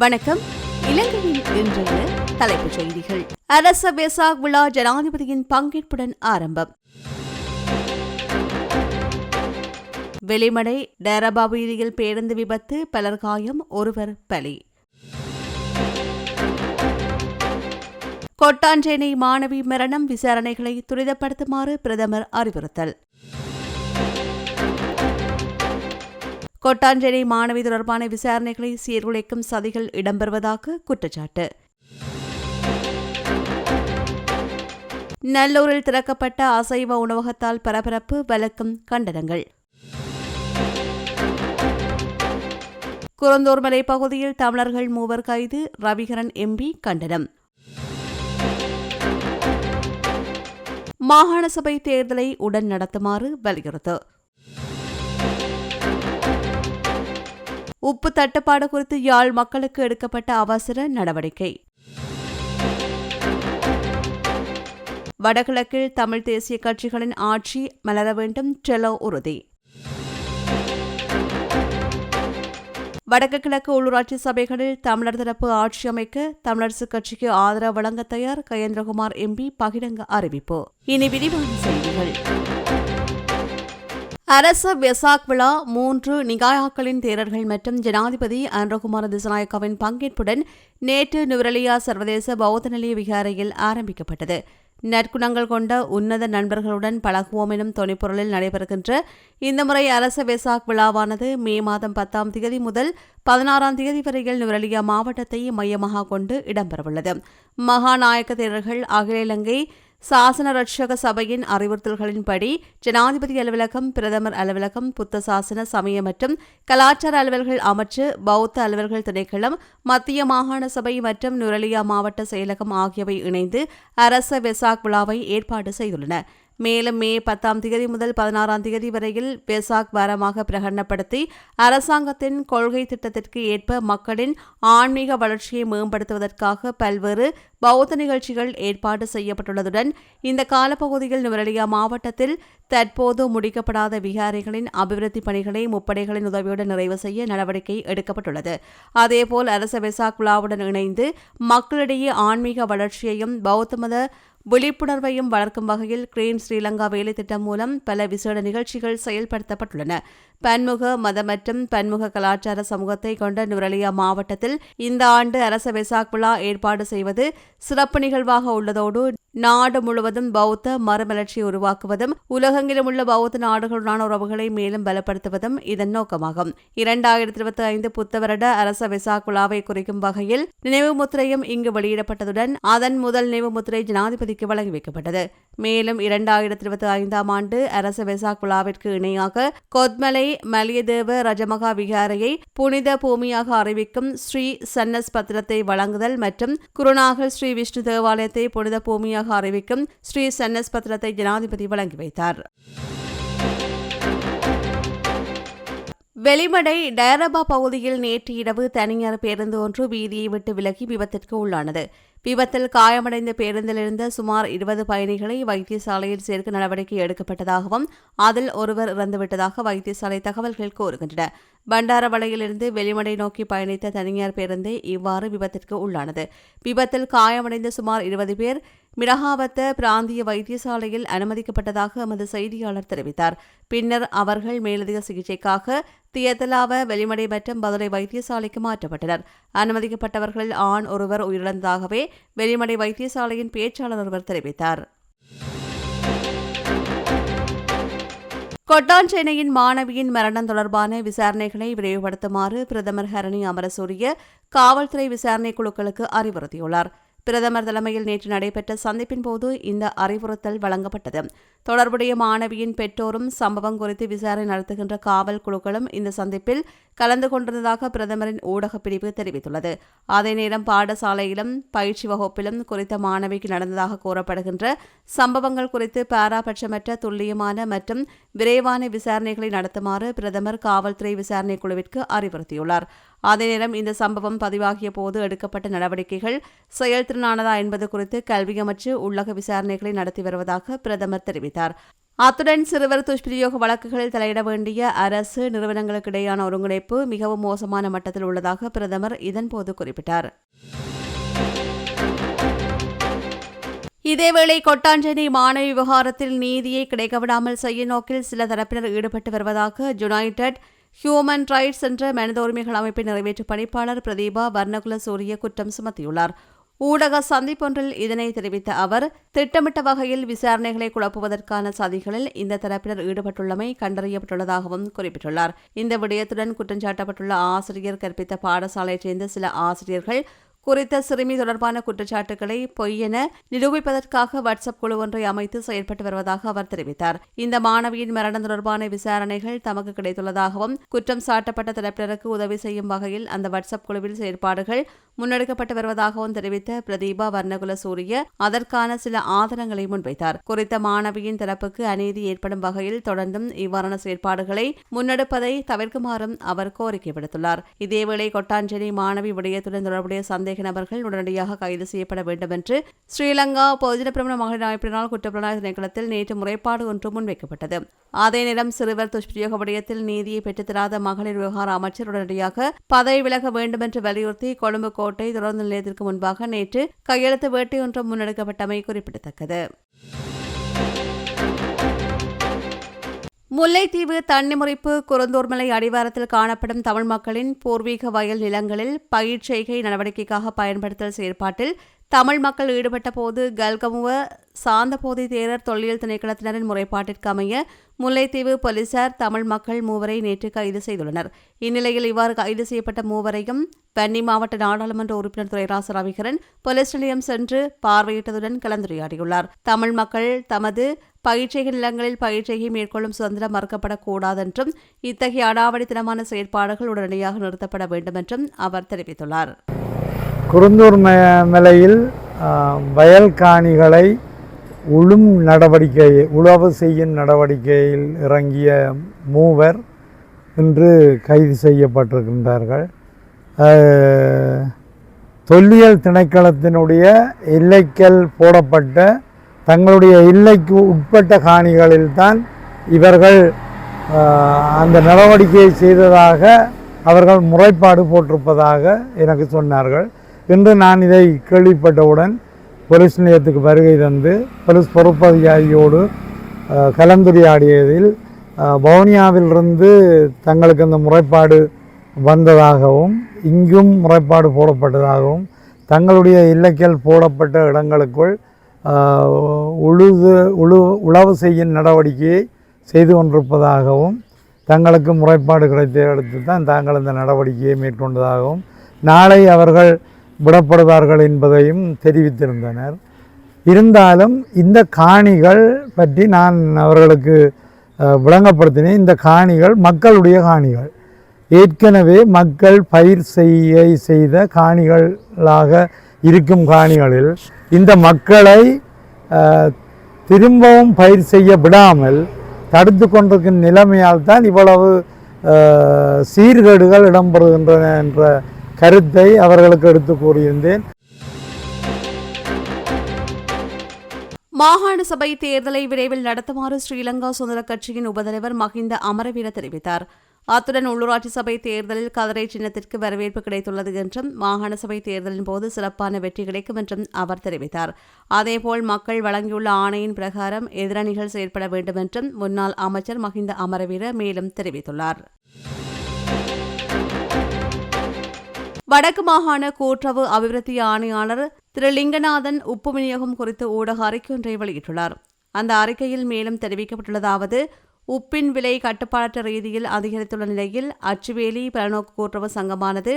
வணக்கம். இலங்கையில் இன்றைய தலைப்புச் செய்திகள். அரச பேசாக் விழா ஜனாதிபதியின் பங்கேற்புடன் ஆரம்பம். வெளிமடை டேரபா வீதியில் பேருந்து விபத்து பலர் காயம் ஒருவர் பலி. கொட்டாஞ்சேனை மாணவி மரணம் விசாரணைகளை துரிதப்படுத்துமாறு பிரதமர் அறிவுறுத்தல். கொட்டாஞ்சேரி மாணவி தொடர்பான விசாரணைகளை சீர்குலைக்கும் சதிகள் இடம்பெறுவதாக குற்றச்சாட்டு நல்லூரில் திறக்கப்பட்ட அசைவ உணவகத்தால் பரபரப்பு வலக்கும் கண்டனங்கள் குரந்தூர் மலை பகுதியில் தமிழர்கள் மூவர் கைது ரவிகரன் எம்பி கண்டனம் மாகாண சபை தேர்தலை உடன் நடத்துமாறு வலியுறுத்து உப்பு தட்டுப்பாடு குறித்து யாழ் மக்களுக்கு எடுக்கப்பட்ட அவசர நடவடிக்கை. வடகிழக்கில் தமிழ் தேசிய கட்சிகளின் ஆட்சி மலர வேண்டும் டெலோ உறுதி. வடக்கு கிழக்கு உள்ளூராட்சி சபைகளில் தமிழர் தரப்பு ஆட்சி அமைக்க தமிழரசுக் கட்சிக்கு ஆதரவு வழங்க தயார் கயேந்திரகுமார் எம்பி பகிரங்க அறிவிப்பு. இனி விரிவான செய்திகள். அரச வெசாக் விழா மூன்று நிகாயாக்களின் தேரர்கள் மற்றும் ஜனாதிபதி அன்ரகுமார திசநாயக்காவின் பங்கேற்புடன் நேற்று நுவரலியா சர்வதேச பௌத்த நிலைய விகாரையில் ஆரம்பிக்கப்பட்டது. நற்குணங்கள் கொண்ட உன்னத நண்பர்களுடன் பழகுவோம் எனும் துணைப்பொருளில் நடைபெறுகின்ற இந்த முறை அரச வெசாக் விழாவானது மே மாதம் பத்தாம் தேதி முதல் பதினாறாம் தேதி வரையில் நுவரலியா மாவட்டத்தை மையமாக கொண்டு இடம்பெறவுள்ளது. மகாநாயக்க தேரர்கள் அகில இலங்கை சாசன ரட்சக சபையின் அறிவுறுத்தல்களின்படி ஜனாதிபதி அலுவலகம் பிரதமர் அலுவலகம் புத்த சாசன சமய மற்றும் கலாச்சார அலுவல்கள் அமைச்சு பௌத்த அலுவல்கள் திணைக்களம் மத்திய மாகாண சபை மற்றும் நுரலியா மாவட்ட செயலகம் ஆகியவை இணைந்து அரச வெசாக் விழாவை ஏற்பாடு செய்துள்ளன. மேலும் மே பத்தாம் தேதி முதல் பதினாறாம் தேதி வரையில் பேசாக் வாரமாக பிரகடனப்படுத்தி அரசாங்கத்தின் கொள்கை திட்டத்திற்கு ஏற்ப மக்களின் ஆன்மீக வளர்ச்சியை மேம்படுத்துவதற்காக பல்வேறு பௌத்த நிகழ்ச்சிகள் ஏற்பாடு செய்யப்பட்டுள்ளதுடன் இந்த காலப்பகுதியில் நுவரலியா மாவட்டத்தில் தற்போது முடிக்கப்படாத விகாரைகளின் அபிவிருத்தி பணிகளை முப்படைகளின் உதவியுடன் நிறைவு செய்ய நடவடிக்கை எடுக்கப்பட்டுள்ளது. அதேபோல் அரச வெசாக் விழாவுடன் இணைந்து மக்களிடையே ஆன்மீக வளர்ச்சியையும் பௌத்த மத விழிப்புணர்வையும் வளர்க்கும் வகையில் கிரீன் ஸ்ரீலங்கா வேலை திட்டம் மூலம் பல விசேட நிகழ்ச்சிகள் செயல்படுத்தப்பட்டுள்ளன. பன்முக மத மற்றும் பன்முக கலாச்சார சமூகத்தை கொண்ட நுரலியா மாவட்டத்தில் இந்த ஆண்டு அரச வெசாக் விழா ஏற்பாடு செய்வது சிறப்பு நிகழ்வாக உள்ளதோடு நாடு முழுவதும் பௌத்த மறுமலர்ச்சியை உருவாக்குவதும் உலகெங்கிலும் உள்ள பௌத்த நாடுகளுடனான உறவுகளை மேலும் பலப்படுத்துவதும் இதன் நோக்கமாகும். இரண்டாயிரத்தி இருபத்தி ஐந்து புத்த வருட அரச வெசாக் விழாவை குறிக்கும் வகையில் நினைவு முத்திரையும் இங்கு வெளியிடப்பட்டதுடன் அதன் முதல் நினைவு முத்திரை வசதிக்கு வழங்கி வைக்கப்பட்டது. மேலும் இரண்டாயிரத்தி இருபத்தி ஐந்தாம் ஆண்டு அரச வெசாக் விழாவிற்கு இணையாக கொத்மலை மலியதேவ ரஜமகா விகாரையை புனித பூமியாக அறிவிக்கும் ஸ்ரீ சன்னஸ் பத்திரத்தை வழங்குதல் மற்றும் குருநாகல் ஸ்ரீ விஷ்ணு தேவாலயத்தை புனித பூமியாக அறிவிக்கும் ஸ்ரீ சன்னஸ் பத்திரத்தை ஜனாதிபதி வழங்கி வைத்தார். வெளிமடை டயரபா பகுதியில் நேற்று இரவு தனியார் பேருந்து ஒன்று வீதியை விட்டு விலகி விபத்திற்கு உள்ளானது. விபத்தில் காயமடைந்த பேருந்தில் இருந்த சுமார் இருபது பயணிகளை வைத்தியசாலையில் சேர்க்க நடவடிக்கை எடுக்கப்பட்டதாகவும் அதில் ஒருவர் இறந்துவிட்டதாக வைத்தியசாலை தகவல்கள் கூறுகின்றன. பண்டாரவளையிலிருந்து வெளிமடை நோக்கி பயணித்த தனியார் பேருந்தே இவ்வாறு விபத்திற்கு உள்ளானது. விபத்தில் காயமடைந்த சுமார் இருபது பேர் மிரகாவத்த பிராந்திய வைத்தியசாலையில் அனுமதிக்கப்பட்டதாக எமது செய்தியாளர் தெரிவித்தார். பின்னர் அவர்கள் மேலதிக சிகிச்சைக்காக தியத்தலாவ வெளிமடை மற்றும் மதுரை வைத்தியசாலைக்கு மாற்றப்பட்டனர். அனுமதிக்கப்பட்டவர்களில் ஆண் ஒருவர் உயிரிழந்ததாகவே வெளிமடை வைத்தியசாலையின் பேச்சாளர் ஒருவர் தெரிவித்தார். கொட்டாஞ்சேனையின் மாணவியின் மரணம் தொடர்பான விசாரணைகளை விரைவுபடுத்துமாறு பிரதமர் ஹரணி அமரசூரிய காவல்துறை விசாரணை குழுக்களுக்கு அறிவுறுத்தியுள்ளார். பிரதமர் தலைமையில் நேற்று நடைபெற்ற சந்திப்பின் போது இந்த அறிவுறுத்தல் வழங்கப்பட்டது. தொடர்புடைய மாணவியின் பெற்றோரும் சம்பவம் குறித்து விசாரணை நடத்துகின்ற காவல் குழுக்களும் இந்த சந்திப்பில் கலந்து கொண்டிருந்ததாக பிரதமரின் ஊடகப் பிரிவு தெரிவித்துள்ளது. அதே நேரம் பாடசாலையிலும் பயிற்சி வகுப்பிலும் குறித்த மாணவிக்கு நடந்ததாக கூறப்படுகின்ற சம்பவங்கள் குறித்து பாராபட்சமற்ற துல்லியமான மற்றும் விரைவான விசாரணைகளை நடத்துமாறு பிரதமர் காவல்துறை விசாரணை குழுவிற்கு அறிவுறுத்தியுள்ளார். அதே நேரம் இந்த சம்பவம் பதிவாகிய போது எடுக்கப்பட்ட நடவடிக்கைகள் செயல்திறனானதா என்பது குறித்து கல்வி அமைச்சு உள்ளக விசாரணைகளை நடத்தி வருவதாக பிரதமர் தெரிவித்தார் தெரிவித்தார். அத்துடன் சிறுவர் துஷ்பிரயோக வழக்குகளில் தலையிட வேண்டிய அரசு நிறுவனங்களுக்கிடையான ஒருங்கிணைப்பு மிகவும் மோசமான மட்டத்தில் உள்ளதாக பிரதமர் இதன்போது குறிப்பிட்டார். இதேவேளை கொட்டாஞ்சேரி மாணவி விவகாரத்தில் நீதியை கிடைக்கவிடாமல் செய்ய நோக்கில் சில தரப்பினர் ஈடுபட்டு வருவதாக யுனைடெட் ஹியூமன் ரைட்ஸ் என்ற மனித உரிமைகள் அமைப்பின் நிறைவேற்று பணிப்பாளர் பிரதீபா வர்ணகுல சூரிய குற்றம் சுமத்தியுள்ளார். ஊடக சந்திப்பொன்றில் இதனை தெரிவித்த அவர் திட்டமிட்ட வகையில் விசாரணைகளை குழப்புவதற்கான சதிகளில் இந்த தரப்பினர் ஈடுபட்டுள்ளமை கண்டறியப்பட்டுள்ளதாகவும் குறிப்பிட்டுள்ளார். இந்த விடயத்துடன் குற்றஞ்சாட்டப்பட்டுள்ள ஆசிரியர் கற்பித்த பாடசாலையைச் சேர்ந்த சில ஆசிரியர்கள் குறித்த சிறுமி தொடர்பான குற்றச்சாட்டுகளை பொய்யென நிரூபிப்பதற்காக வாட்ஸ்அப் குழு ஒன்றை அமைத்து செயல்பட்டு வருவதாக அவர் தெரிவித்தார். இந்த மாணவியின் மரணம் தொடர்பான விசாரணைகள் தமக்கு கிடைத்துள்ளதாகவும் குற்றம் சாட்டப்பட்ட தரப்பினருக்கு உதவி செய்யும் வகையில் அந்த வாட்ஸ்அப் குழுவில் செயற்பாடுகள் முன்னெடுக்கப்பட்டு வருவதாகவும் தெரிவித்த பிரதீபா வர்ணகுல சூரிய அதற்கான சில ஆதாரங்களை முன்வைத்தார். குறித்த மாணவியின் தரப்புக்கு அநீதி ஏற்படும் வகையில் தொடர்ந்தும் இவ்வாறான செயற்பாடுகளை முன்னெடுப்பதை தவிர்க்குமாறும் அவர் கோரிக்கை விடுத்துள்ளார். இதேவேளை கொட்டாஞ்சேரி மாணவி விடயத்துடன் தொடர்புடைய சந்தேக நபர்கள் உடனடியாக கைது செய்யப்பட வேண்டும் என்று ஸ்ரீலங்கா பொதுஜன பிரமண மகளிர் அமைப்பினால் குற்றப்புலனாய்வு திணைக்களத்தில் நேற்று முறைப்பாடு ஒன்று முன்வைக்கப்பட்டது. அதே நேரம் சிறுவர் துஷ்பிரயோக விடயத்தில் நீதியை பெற்றுத்தராத மகளிர் விவகார அமைச்சர் உடனடியாக பதவி விலக வேண்டும் என்று வலியுறுத்தி கொழும்பு கோட்டை தொடர்ந்து நிலையத்திற்கு முன்பாக நேற்று கையெழுத்து வேட்டை ஒன்றும் முன்னெடுக்கப்பட்டமை குறிப்பிடத்தக்கது. முல்லைத்தீவு தன்னிமுறைப்பு குரந்தூர்மலை அடிவாரத்தில் காணப்படும் தமிழ் மக்களின் பூர்வீக வயல் நிலங்களில் பயிர் செய்கை நடவடிக்கைக்காக பயன்படுத்தல் செயற்பாட்டில் தமிழ் மக்கள் ஈடுபட்ட போது கல்கமுவ சாந்தபோதை தேரர் தொல்லியல் திணைக்களத்தினரின் முறைப்பாட்டிற்கு அமைய முல்லைத்தீவு போலீசார் தமிழ் மக்கள் மூவரை நேற்று கைது செய்துள்ளனர். இந்நிலையில் இவ்வாறு கைது செய்யப்பட்ட மூவரையும் வன்னி மாவட்ட நாடாளுமன்ற உறுப்பினர் துரைராச ரவிகரன் போலீஸ் நிலையம் சென்று பார்வையிட்டதுடன் கலந்துரையாடியுள்ளார். தமிழ் மக்கள் தமது பயிற்சிகை நிலங்களில் பயிற்சியை மேற்கொள்ளும் சுதந்திரம் மறுக்கப்படக்கூடாதென்றும் இத்தகைய அடாவடித்தனமான செயற்பாடுகள் உடனடியாக நிறுத்தப்பட வேண்டும் என்றும் அவர் தெரிவித்துள்ளார். குருந்தூர் ம மலையில் வயல் காணிகளை உழும் நடவடிக்கை உழவு செய்யும் நடவடிக்கையில் இறங்கிய மூவர் இன்று கைது செய்யப்பட்டிருக்கின்றார்கள். தொல்லியல் திணைக்களத்தினுடைய எல்லைக்கல் போடப்பட்ட தங்களுடைய எல்லைக்கு உட்பட்ட காணிகளில்தான் இவர்கள் அந்த நடவடிக்கையை செய்ததாக அவர்கள் முறைப்பாடு போட்டிருப்பதாக எனக்கு சொன்னார்கள். இன்று நான் இதை கேள்விப்பட்டவுடன் போலீஸ் நிலையத்துக்கு வருகை தந்து போலீஸ் பொறுப்பதிகாரியோடு கலந்துரையாடியதில் வவுனியாவிலிருந்து தங்களுக்கு அந்த முறைப்பாடு வந்ததாகவும் இங்கும் முறைப்பாடு போடப்பட்டதாகவும் தங்களுடைய இலக்கியல் போடப்பட்ட இடங்களுக்குள் உழுது உழு உழவு செய்யும் நடவடிக்கையை செய்து கொண்டிருப்பதாகவும் தங்களுக்கு முறைப்பாடு கிடைத்த அடுத்து தான் தாங்கள் இந்த நடவடிக்கையை மேற்கொண்டதாகவும் நாளை அவர்கள் விடப்படுவார்கள் என்பதையும் தெரிவித்திருந்தனர். இருந்தாலும் இந்த காணிகள் பற்றி நான் அவர்களுக்கு விளங்கப்படுத்தினேன். இந்த காணிகள் மக்களுடைய காணிகள். ஏற்கனவே மக்கள் பயிர் செய்ய செய்த காணிகளாக இருக்கும் காணிகளில் இந்த மக்களை திரும்பவும் பயிர் செய்ய விடாமல் தடுத்து கொண்டிருக்கும் நிலைமையால் தான் இவ்வளவு சீர்கேடுகள் இடம்பெறுகின்றன என்ற கருத்தை அவர்களுக்கு எடுத்து கூறியிருந்தேன். மாகாண சபை தேர்தலை விரைவில் நடத்துமாறு ஸ்ரீலங்கா சுதந்திர கட்சியின் உபதலைவர் மஹிந்த அமரவீர தெரிவித்தார். அத்துடன் உள்ளூராட்சி சபை தேர்தலில் கதிரை சின்னத்திற்கு வரவேற்பு கிடைத்துள்ளது என்றும் மாகாண சபை தேர்தலின் போது சிறப்பான வெற்றி கிடைக்கும் என்றும் அவர் தெரிவித்தார். அதேபோல் மக்கள் வழங்கியுள்ள ஆணையின் பிரகாரம் எதிரணிகள் செயற்பட வேண்டும் என்றும் முன்னாள் அமைச்சர் மஹிந்த அமரவீர மேலும் தெரிவித்துள்ளார். வடக்கு மாகாண கூட்டுறவு அபிவிருத்தி ஆணையாளர் திரு லிங்கநாதன் உப்பு விநியோகம் குறித்து ஊடக அறிக்கை ஒன்றை வெளியிட்டுள்ளார். அந்த அறிக்கையில் மேலும் தெரிவிக்கப்பட்டுள்ளதாவது உப்பின் விலை கட்டுப்பாடற்ற ரீதியில் அதிகரித்துள்ள நிலையில் அச்சுவேலி பலநோக்கு கூட்டுறவு சங்கமானது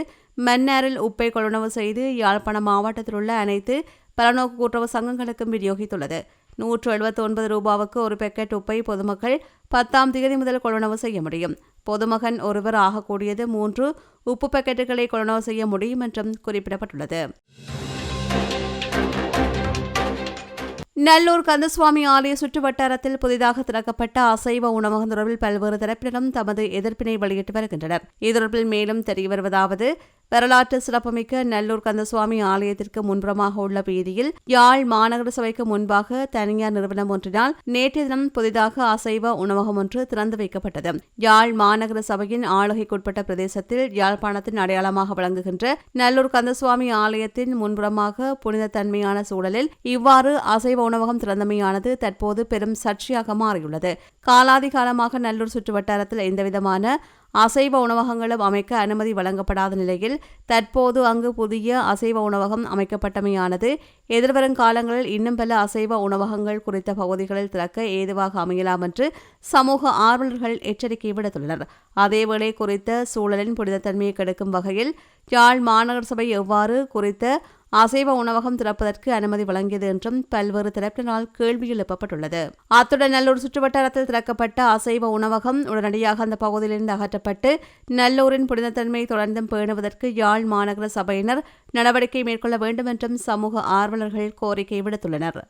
மன்னாரில் உப்பை கொள்வனவு செய்து யாழ்ப்பாணம் மாவட்டத்தில் உள்ள அனைத்து பலநோக்கு கூட்டுறவு சங்கங்களுக்கும் விநியோகித்துள்ளது. நூற்று எழுபத்தி ஒன்பது ரூபாவுக்கு ஒரு பெக்கெட் உப்பை பொதுமக்கள் பத்தாம் தேதி முதல் கொள்வனவு செய்ய முடியும். பொதுமகன் ஒருவர் ஆகக்கூடியது மூன்று உப்பு பாக்கெட்டுகளை கொள்வனவு செய்ய முடியும் என்றும் குறிப்பிடப்பட்டுள்ளது. நல்லூர் கந்தசுவாமி ஆலய சுற்றுவட்டாரத்தில் புதிதாக திறக்கப்பட்ட அசைவ உணவகம் தொடர்பில் பல்வேறு தரப்பினரும் தமது எதிர்ப்பினை வெளியிட்டு வருகின்றனர். இதொடர்பில் மேலும் தெரிய வருவதாவது வரலாற்று சிறப்புமிக்க நல்லூர் கந்தசுவாமி ஆலயத்திற்கு முன்புறமாக உள்ள வீதியில் யாழ் மாநகர சபைக்கு முன்பாக தனியார் நிறுவனம் ஒன்றினால் நேற்றைய தினம் புதிதாக அசைவ உணவகம் ஒன்று திறந்து வைக்கப்பட்டது. யாழ் மாநகர சபையின் ஆளுகைக்குட்பட்ட பிரதேசத்தில் யாழ்ப்பாணத்தின் அடையாளமாக விளங்குகின்ற நல்லூர் கந்தசுவாமி ஆலயத்தின் முன்புறமாக புனித தன்மையான சூழலில் இவ்வாறு அசைவ உணவகம் திறந்தமையானது தற்போது பெரும் சர்ச்சையாக மாறியுள்ளது. காலாதி காலமாக நல்லூர் சுற்றுவட்டாரத்தில் எந்தவிதமான அசைவ உணவகங்களும் அமைக்க அனுமதி வழங்கப்படாத நிலையில் தற்போது அங்கு புதிய அசைவ உணவகம் அமைக்கப்பட்டமையானது எதிர்வரும் காலங்களில் இன்னும் பல அசைவ உணவகங்கள் குறித்த பகுதிகளில் திறக்க ஏதுவாக அமையலாம் என்று சமூக ஆர்வலர்கள் எச்சரிக்கை விடுத்துள்ளனர். அதேவேளை குறித்த சூழலின் புனிதத்தன்மையை கெடுக்கும் வகையில் யாழ் மாநகர சபை எவ்வாறு குறித்த அசைவ உணவகம் திறப்பதற்கு அனுமதி வழங்கியது என்றும் பல்வேறு தரப்பினரால் கேள்வி எழுப்பப்பட்டுள்ளது. அத்துடன் நல்லூர் சுற்றுவட்டாரத்தில் திறக்கப்பட்ட அசைவ உணவகம் உடனடியாக அந்த பகுதியிலிருந்து அகற்றப்பட்டு நல்லூரின் புனிதத்தன்மையை தொடர்ந்தும் பேணுவதற்கு யாழ் மாநகர சபையினர் நடவடிக்கை மேற்கொள்ள வேண்டும் என்றும் சமூக ஆர்வலர்கள் கோரிக்கை விடுத்துள்ளனர்.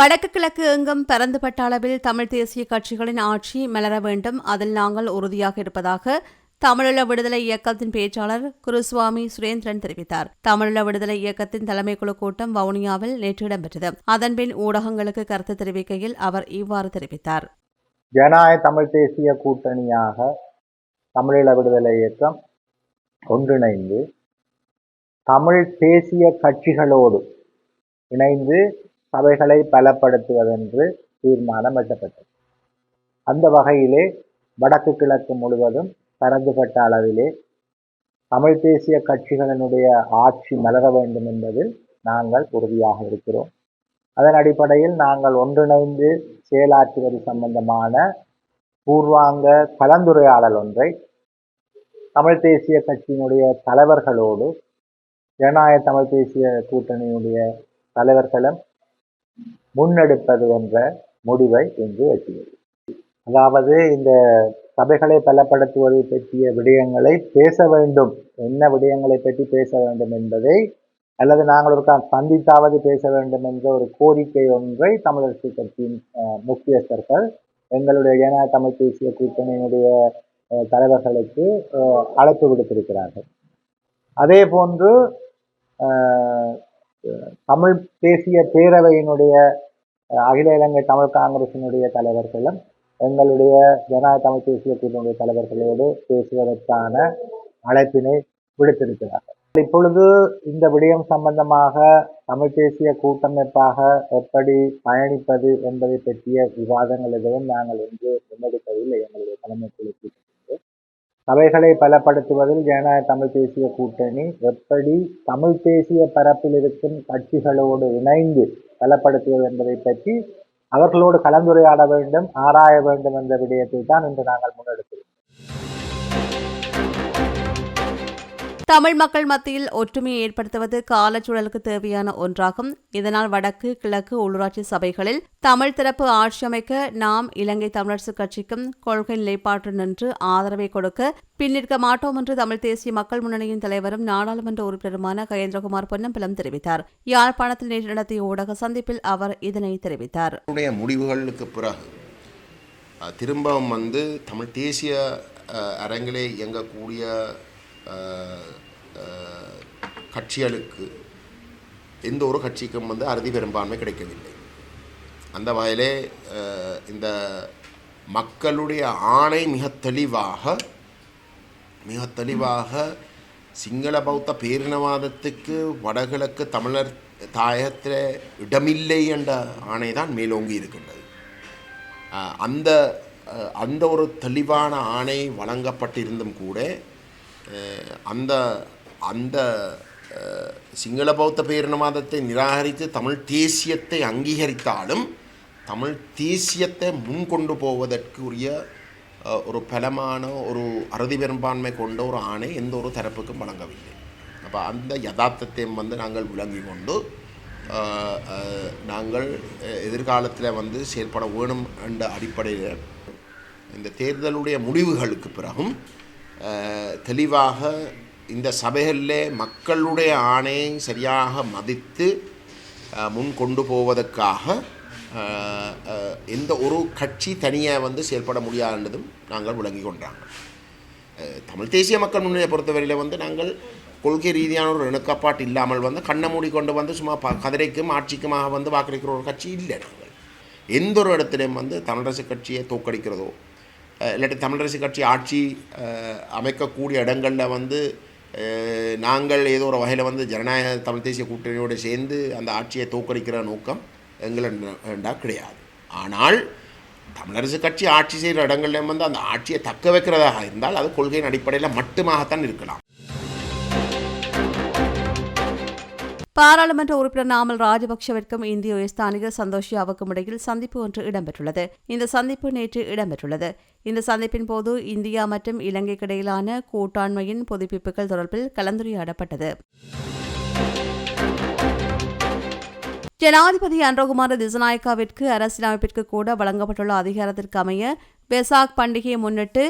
வடக்கு கிழக்கு எங்கும் பரந்துபட்ட அளவில் தமிழ் தேசிய கட்சிகளின் ஆட்சி மலர வேண்டும். அதில் நாங்கள் உறுதியாக இருப்பதாக தமிழீழ விடுதலை இயக்கத்தின் பேச்சாளர் குருசுவாமி சுரேந்திரன் தெரிவித்தார். தமிழீழ விடுதலை இயக்கத்தின் தலைமைக்குழு கூட்டம் வவுனியாவில் நேற்று இடம்பெற்றது. அதன்பின் ஊடகங்களுக்கு கருத்து தெரிவிக்கையில் அவர் இவ்வாறு தெரிவித்தார். ஜனநாயக தமிழ் தேசிய கூட்டணியாக தமிழீழ விடுதலை இயக்கம் ஒன்றிணைந்து தமிழ் தேசிய கட்சிகளோடு இணைந்து சபைகளை பலப்படுத்துவதென்று தீர்மானம் எட்டப்பட்டது. அந்த வகையிலே வடக்கு கிழக்கு முழுவதும் பரந்துபட்ட அளவிலே தமிழ் தேசிய கட்சிகளினுடைய ஆட்சி மலர வேண்டும் என்பதில் நாங்கள் உறுதியாக இருக்கிறோம். அதன் அடிப்படையில் நாங்கள் ஒன்றிணைந்து செயலாற்றுவது சம்பந்தமான பூர்வாங்க கலந்துரையாடல் ஒன்றை தமிழ் தேசிய கட்சியினுடைய தலைவர்களோடு ஜனநாயக தமிழ் தேசிய கூட்டணியினுடைய தலைவர்களும் முன்னெடுப்பது என்ற முடிவை இங்கு எட்டியது அதாவது இந்த சபைகளை பலப்படுத்துவதை பற்றிய விடயங்களை பேச வேண்டும். என்ன விடயங்களை பற்றி பேச வேண்டும் என்பதை அல்லது நாங்கள் ஒரு சந்தித்தாவது பேச வேண்டும் என்ற ஒரு கோரிக்கை ஒன்றை தமிழரசு கட்சியின் முக்கியஸ்தர்கள் எங்களுடைய ஏனா தமிழ் தேசிய கூட்டணியினுடைய தலைவர்களுக்கு அழைப்பு விடுத்திருக்கிறார்கள். அதே போன்று தமிழ் தேசிய பேரவையினுடைய அகில இலங்கை தமிழ் காங்கிரசினுடைய தலைவர்களும் எங்களுடைய ஜனநாயக தமிழ் தேசிய கூட்டணியுடைய தலைவர்களோடு பேசுவதற்கான அழைப்பினை விடுத்திருக்கிறார்கள் இப்பொழுது இந்த விடயம் சம்பந்தமாக தமிழ் தேசிய கூட்டமைப்பாக எப்படி பயணிப்பது என்பதை பற்றிய விவாதங்கள் எதுவும் நாங்கள் இன்று முன்னெடுக்கவில்லை. எங்களுடைய தலைமை குழு சபைகளை பலப்படுத்துவதில் ஜனநாயக தமிழ் தேசிய கூட்டணி எப்படி தமிழ் தேசிய பரப்பில் இருக்கும் கட்சிகளோடு இணைந்து பலப்படுத்துவது என்பதை பற்றி அவர்களோடு கலந்துரையாட வேண்டும் ஆராய வேண்டும் என்ற விடயத்தை தான் இன்று நாங்கள் முன்னெடுத்து தமிழ் மக்கள் மத்தியில் ஒற்றுமையை ஏற்படுத்துவது காலச்சூழலுக்கு தேவையான ஒன்றாகும். இதனால் வடக்கு கிழக்கு உள்ளூராட்சி சபைகளில் தமிழ் தரப்பு ஆட்சி அமைக்க நாம் இலங்கை தமிழரசுக் கட்சிக்கும் கொள்கை நிலைப்பாட்டு நின்று ஆதரவை கொடுக்க பின்னிற்க மாட்டோம் என்று தமிழ் தேசிய மக்கள் முன்னணியின் தலைவரும் நாடாளுமன்ற உறுப்பினருமான கயேந்திரகுமார் பொன்னம்பலம் தெரிவித்தார். யாழ்ப்பாணத்தில் நேற்று நடத்திய ஊடக சந்திப்பில் அவர் இதனை தெரிவித்தார். முடிவுகளுக்கு பிறகு திரும்பவும் வந்து தமிழ் தேசிய அரங்கிலே இயங்கக்கூடிய கட்சிகளுக்கு எந்த ஒரு கட்சிக்கும் வந்து அறுதி பெரும்பான்மை கிடைக்கவில்லை. அந்த வகையிலே இந்த மக்களுடைய ஆணை மிக தெளிவாக மிக தெளிவாக சிங்கள பௌத்த பேரினவாதத்துக்கு வடகிழக்கு தமிழர் தாயத்தில் இடமில்லை என்ற ஆணை தான் மேலோங்கி இருக்கின்றது. அந்த அந்த ஒரு தெளிவான ஆணை வழங்கப்பட்டிருந்தும் கூட அந்த அந்த சிங்கள பௌத்த பேரினவாதத்தை நிராகரித்து தமிழ் தேசியத்தை அங்கீகரித்தாலும் தமிழ் தேசியத்தை முன்கொண்டு போவதற்கு உரிய ஒரு பலமான ஒரு அறுதி பெரும்பான்மை கொண்ட ஒரு ஆணை எந்த ஒரு தரப்புக்கும் வழங்கவில்லை. அப்போ அந்த யதார்த்தத்தையும் வந்து நாங்கள் விளங்கி கொண்டு நாங்கள் எதிர்காலத்தில் வந்து செயல்பட வேணும் என்ற அடிப்படையில் இந்த தேர்தலுடைய முடிவுகளுக்கு பிறகும் தெளிவாக இந்த சபைகளிலே மக்களுடைய ஆணையை சரியாக மதித்து முன் கொண்டு போவதற்காக எந்த ஒரு கட்சி தனியாக வந்து செயல்பட முடியாதுன்றதும் நாங்கள் விளங்கி கொண்டாங்க. தமிழ் தேசிய மக்கள் முன்னணியை பொறுத்தவரையில் வந்து நாங்கள் கொள்கை ரீதியான ஒரு இணக்கப்பாட்டு இல்லாமல் வந்து கண்ணை மூடிக்கொண்டு வந்து சும்மா ப கதிரைக்கும் ஆட்சிக்குமாக வந்து வாக்களிக்கிற ஒரு கட்சி இல்லை நாங்கள். எந்த ஒரு இடத்துலையும் வந்து தமிழரசு கட்சியை தோக்கடிக்கிறதோ இல்லாட்டி தமிழரசு கட்சி ஆட்சி அமைக்கக்கூடிய இடங்களில் வந்து நாங்கள் ஏதோ ஒரு வகையில் வந்து ஜனநாயக தமிழ் தேசிய கூட்டணியோடு சேர்ந்து அந்த ஆட்சியை தோக்கடிக்கிற நோக்கம் எங்களா கிடையாது. ஆனால் தமிழரசு கட்சி ஆட்சி செய்கிற இடங்கள்ல வந்து அந்த ஆட்சியை தக்க வைக்கிறதாக இருந்தால் அது கொள்கையின் அடிப்படையில் மட்டுமாகத்தான் இருக்கலாம். பாராளுமன்ற உறுப்பினர் நாமல் ராஜபக்ஷவிற்கும் இந்திய உயர்ஸ்தானிகர் சந்தோஷ் யாவுக்கும் இடையில் சந்திப்பு ஒன்று இடம்பெற்றுள்ளது. இந்த சந்திப்பு நேற்று இடம்பெற்றுள்ளது. இந்த சந்திப்பின் போது இந்தியா மற்றும் இலங்கைக்கு இடையிலான கூட்டாண்மையின் புதுப்பிப்புகள் தொடர்பில் கலந்துரையாடப்பட்டது. ஜனாதிபதி அன்றகுமார திசநாயக்காவிற்கு அரசியலமைப்பிற்கு கூட வழங்கப்பட்டுள்ள அதிகாரத்திற்கு அமைய பெசாக் பண்டிகையை முன்னிட்டு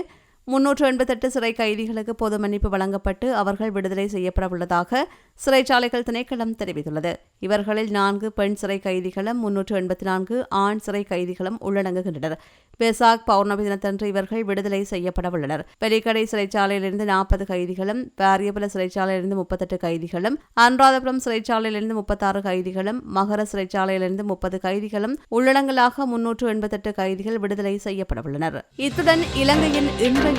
முன்னூற்று எண்பத்தெட்டு சிறை கைதிகளுக்கு பொது மன்னிப்பு வழங்கப்பட்டு அவர்கள் விடுதலை செய்யப்படவுள்ளதாக சிறைச்சாலைகள் திணைக்களம் தெரிவித்துள்ளது. இவர்களில் நான்கு பெண் சிறை கைதிகளும் முன்னூற்று எண்பத்தி நான்கு ஆண் சிறை கைதிகளும் உள்ளடங்குகின்றனர். பெசாக் பௌர்ணமி தினத்தன்று இவர்கள் விடுதலை செய்யப்படவுள்ளனர். பெரியக்கடை சிறைச்சாலையிலிருந்து நாற்பது கைதிகளும் பாரியபுல சிறைச்சாலையிலிருந்து முப்பத்தெட்டு கைதிகளும் அனுராதபுரம் சிறைச்சாலையிலிருந்து முப்பத்தாறு கைதிகளும் மகர சிறைச்சாலையிலிருந்து முப்பது கைதிகளும் உள்ளடங்கலாக முன்னூற்று எண்பத்தெட்டு கைதிகள் விடுதலை செய்யப்படவுள்ளனர். இத்துடன் இலங்கையின் இன்றைய